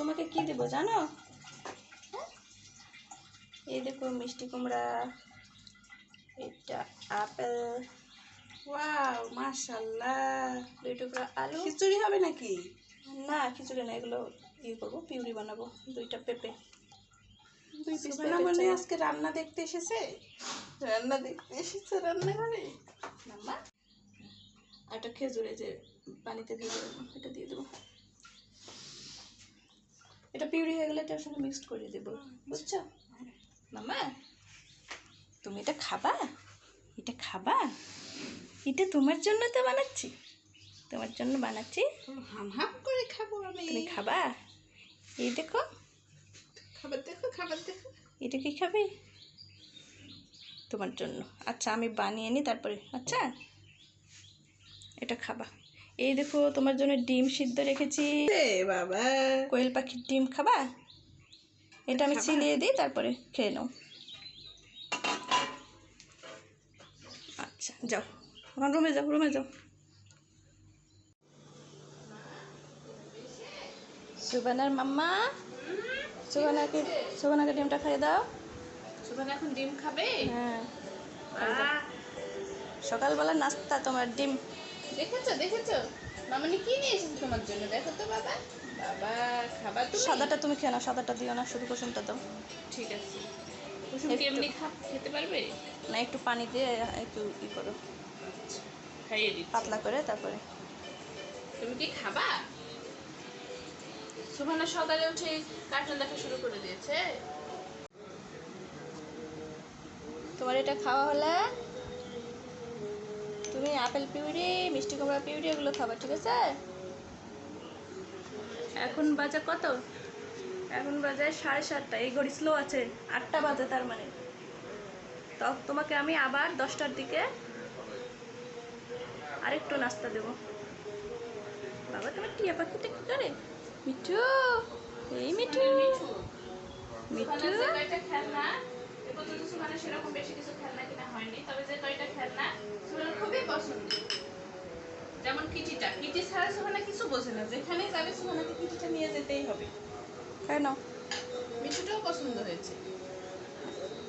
তোমাকে কি দেবো জানো? হ্যাঁ? এই দেখো মিষ্টি কুমড়া এটা আপেল। ওয়াও মাশাআল্লাহ। দুই টুকরা আলু। খিচুড়ি হবে নাকি? না খিচুড়ি না এগুলো ইয়ে করব পিউরি বানাবো দুইটা পেঁপে। দুই পিস আজকে রান্না দেখতে এসেছে? রান্না দেখতে এসেছে রান্না করে। মাম্মা একটা খেজুরে যে পানিতে দিয়ে দেবো এটা দিয়ে দেবো। এটা পিউরি হয়ে গেলে এটার সঙ্গে মিক্সড করে দেবো। বুঝছ? মামা তুমি এটা খাবা? এটা খাবা? এটা তোমার জন্য তো বানাচ্ছি। তোমার জন্য বানাচ্ছি। হাম হাম করে খাব আমি। তুমি খাবা? এই দেখো। খাবার দেখো খাবার দেখো। এটা কি খাবে? তোমার জন্য। আচ্ছা আমি বানিয়ে নিই তারপরে। আচ্ছা? এটা খাবা। এই দেখো তোমার জন্য ডিম সিদ্ধ রেখেছি। এ বাবা। কোয়েল পাখির ডিম খাবা? এটা আমি? চিলিয়ে দিই তারপরে খেয়ে নাও। আচ্ছা যাও। আমার রুমে যাও রুমে যাও। সুবানার মাম্মা সুবানাকে সুবানাকে ডিমটা খাইয়ে দাও। সুবানা এখন ডিম খাবে? হ্যাঁ সকালবেলা নাস্তা তোমার ডিম। দেখেছ দেখেছ? মামানি কি নিয়ে এসেছে তোমার জন্য? দেখো তো বাবা। বাবা খাবার তুমি? সাদাটা তুমি খেয়ে নাও সাদাটা দিও না শুধু কুসুমটা দাও। ঠিক আছে। কুসুম কি এমনি খেতে পারবে? না একটু পানি দিয়ে একটু ই করো। খাইয়ে দিচ্ছি। পাতলা করে তারপরে। তুমি কি খাবা? সুভানা সকালে উঠে কার্টুন দেখা শুরু করে দিয়েছে। তোমার এটা খাওয়া হলে? তুমি আপেল পিউরি, মিষ্টি কুমড়া পিউরি, এগুলো খাবা, ঠিক আছে? এখন বাজে কত? এখন বাজে সাড়ে সাতটা, এই ঘড়ি স্লো আছে, আটটা বাজে তার মানে। তো তোমাকে আমি আবার দশটার দিকে আরেকটু নাস্তা দেব। বাবা, তোমার টিয়া পাখিটা কি করে মিঠু, এই মিঠু। মিঠু। সুভানা সেরকম বেশি কিছু খেলনা কিনা হয়নি তবে যে কয়টা খেলনা সুভানা খুবই পছন্দ যেমন কিটিটা কিটি ছাড়া সুভানা কিছু বোঝে না। যেখানে যাবে সুভানাকে কিটিটা নিয়ে যেতেই হবে। কেন মিঠুটাও পছন্দ হয়েছে।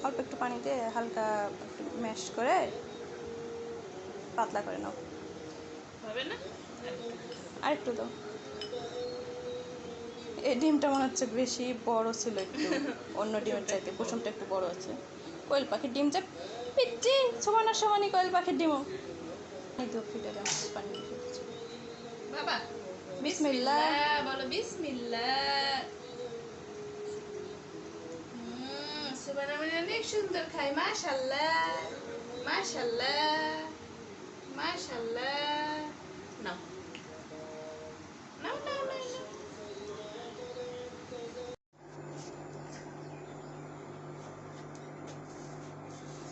অল্প একটু পানিতে হালকা একটু ম্যাশ করে পাতলা করে নাও। হবে না? আর একটু দাও। এই ডিমটা মনে হচ্ছে বেশি বড় ছিল একটু। অন্য ডিমের চাইতে কুসুমটা একটু বড় আছে। কোয়েল পাখির ডিম যা পিচ্ছি সমানের সমানই কোয়েল পাখির ডিমও। এই তো ফিটে দাও পানি। বাবা বিসমিল্লাহ। বলো বিসমিল্লাহ হুম সুবানা মানে অনেক সুন্দর খায় নাও নাও নাও নাও।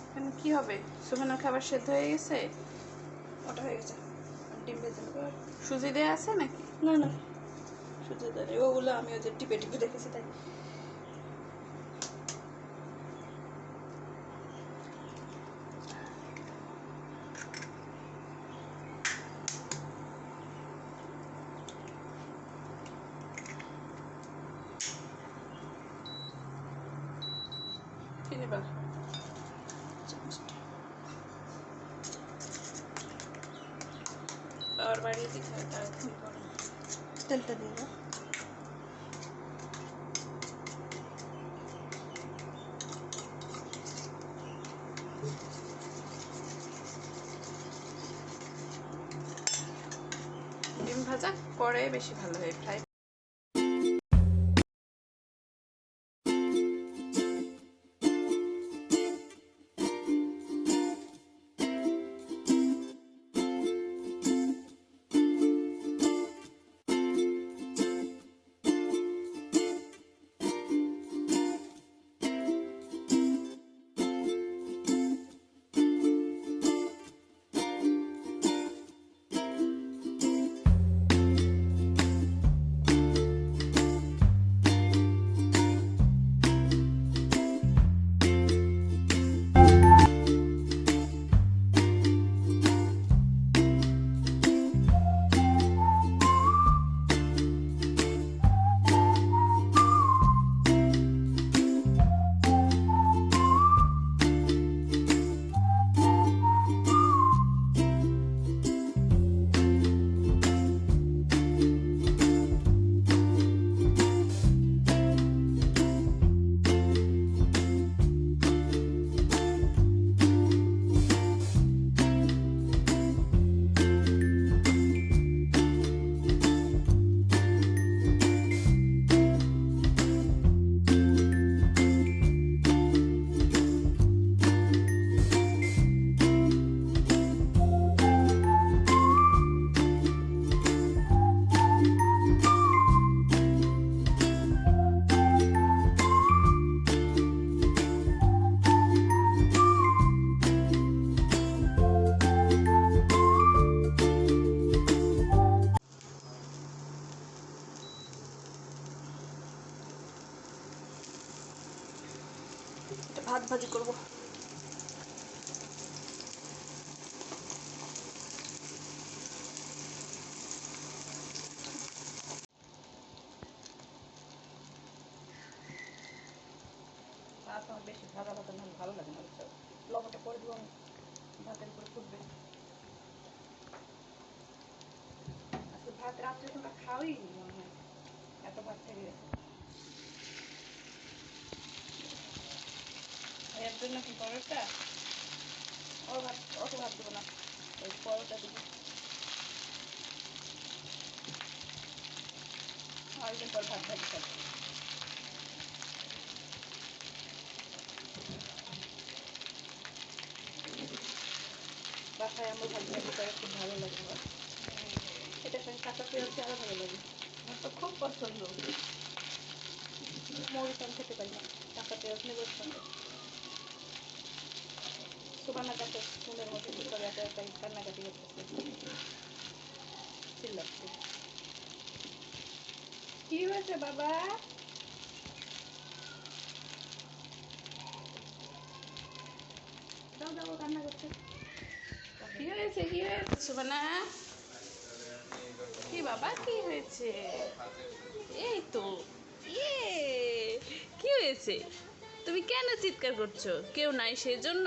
এখন কি হবে? সুবানার খাবার সেদ্ধ হয়ে গেছে? ওটা হয়ে গেছে। সুজি দেয়া আছে নাকি? না না। সুজি দাঁড়ি ওগুলো আমি যে টিপে টিপে দেখেছি তাই। কি নেবা দিয়ে ডিম ভাজা পরে বেশি ভালো হয় ফ্রাই এটা ভাত ভাজি করব বেশি ভালো লাগে না দিব ভাতের ফুটবে। ভাত রাত্রে তোমরা খাওয়াই নি মনে হয়। এত ভাত থেকে গেছে। এর জন্য কি পরোটা? ও ভাত অত ভাত দেবো না। ওই পরোটা দেবো। আরেকদিন পর ভাত ভাজি বাসায় আমার ভাজি ভাজি করে খুব ভালো লাগে এটার সঙ্গে কাঁচা পেঁয়াজ আরও ভালো লাগে। আমার তো খুব পছন্দ। মরিচ খেতে পারি না। কাঁচা পেঁয়াজ নেব সঙ্গে সুবানা কাছে মনের মধ্যে কি করে এত কান্নাকাটি করতেছে চিল্লাচ্ছে কি হয়েছে বাবা? দাও দাও কান্না করছে। কি হয়েছে কি হয়েছে সুবানা কি বাবা, কি হয়েছে? এই তো ইয়ে কি হয়েছে? তুমি কেন চিৎকার করছ? কেউ নাই সেই জন্য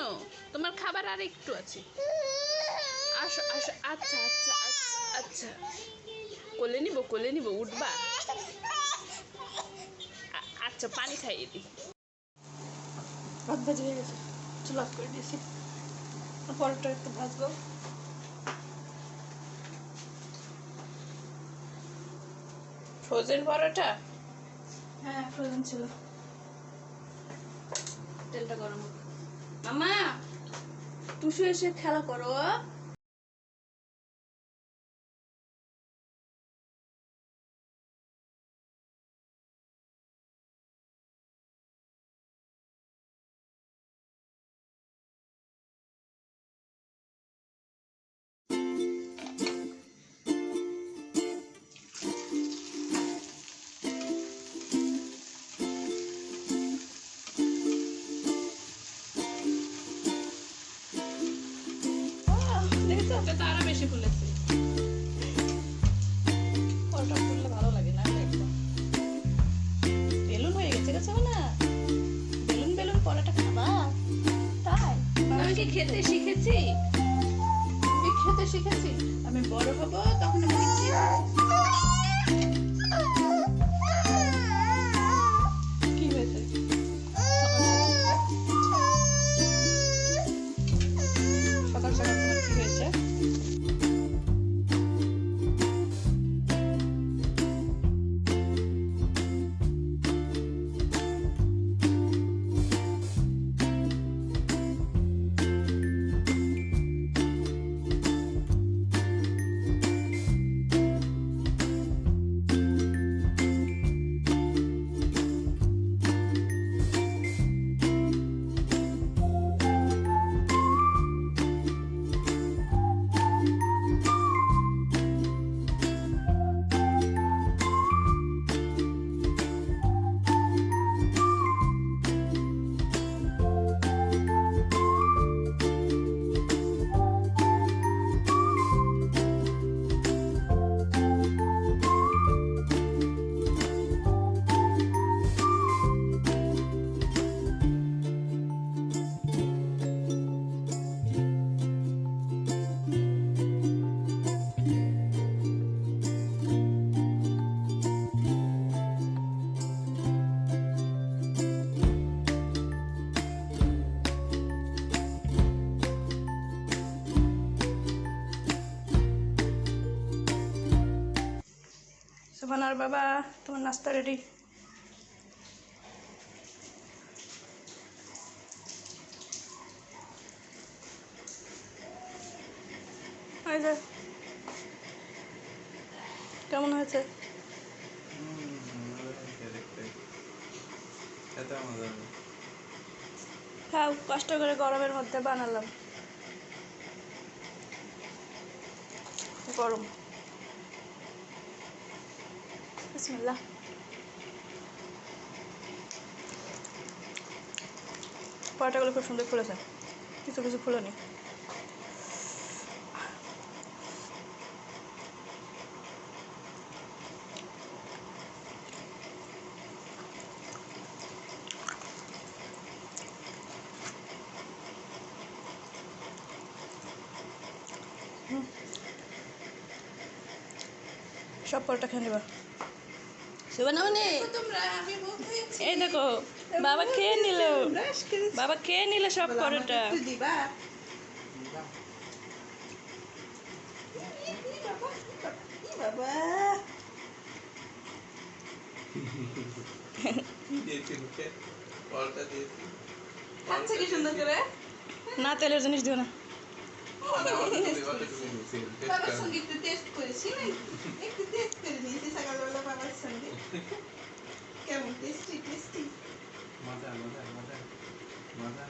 তোমার খাবার আর একটু আছে। আসো আসো আচ্ছা আচ্ছা আচ্ছা আচ্ছা। কোলে নিব কোলে নিব উঠবা। আচ্ছা পানি খাইয়ে দিই। ভাত ভাজি হয়ে গেছে। চুল অফ করে দিয়েছি। পরোটা একটু ভাজবো। ফ্রোজেন পরোটা? হ্যাঁ ফ্রোজেন ছিল। তেলটা গরম হোক। মামা টুসু এসে খেলা করো বেশি ফুলেছে। বাবা তোমার নাস্তা রেডি কেমন হয়েছে? খাও কষ্ট করে গরমের মধ্যে বানালাম। গরম। বিসমিল্লাহ। পরোটাগুলো খুব সুন্দর ফুলেছে। কিছু কিছু ফুলেনি। সব পরোটা খেয়ে নেবা সুবানামনি তোমরা আমি বলতে এই দেখো বাবা খেয়ে নিল। বাবা খেয়ে নিল সব পরোটা। দিবা? বাবা দিয়েছি মুখে? পরোটা দিয়েছি। খাচ্ছে কি সুন্দর করে? না তেলের জিনিস দিও না। বাবার সঙ্গে একটু টেস্ট করেছি একটু টেস্ট করে নিয়েছি সকালবেলা বাবার সঙ্গে কেমন টেস্টি টেস্টি মজা মজা মজা মজা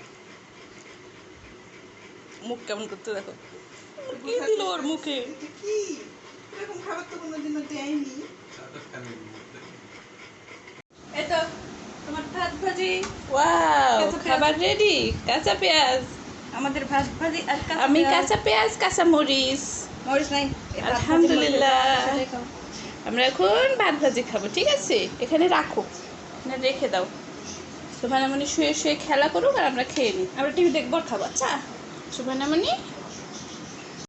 মুখ কেমন করতে দেখো? কি দিল ওর মুখে? কি? এরকম খাবার তো কোনোদিনও দেয়নি। খাবে তোমার ভাত ভাজি। ওয়াও খাবার রেডি কাঁচা পেঁয়াজ। আমাদের ভাত ভাজি আর আমি কাঁচা পেঁয়াজ কাঁচা মরিচ। মরিচ নাই আলহামদুলিল্লাহ। আমরা এখন ভাত ভাজি খাব ঠিক আছে? এখানে রাখো। না রেখে দাও। সুভানামণি শুয়ে শুয়ে খেলা করুক আর আমরা খেয়ে নিই। আমরা টিভি দেখব খাব আচ্ছা? সুভানামণি?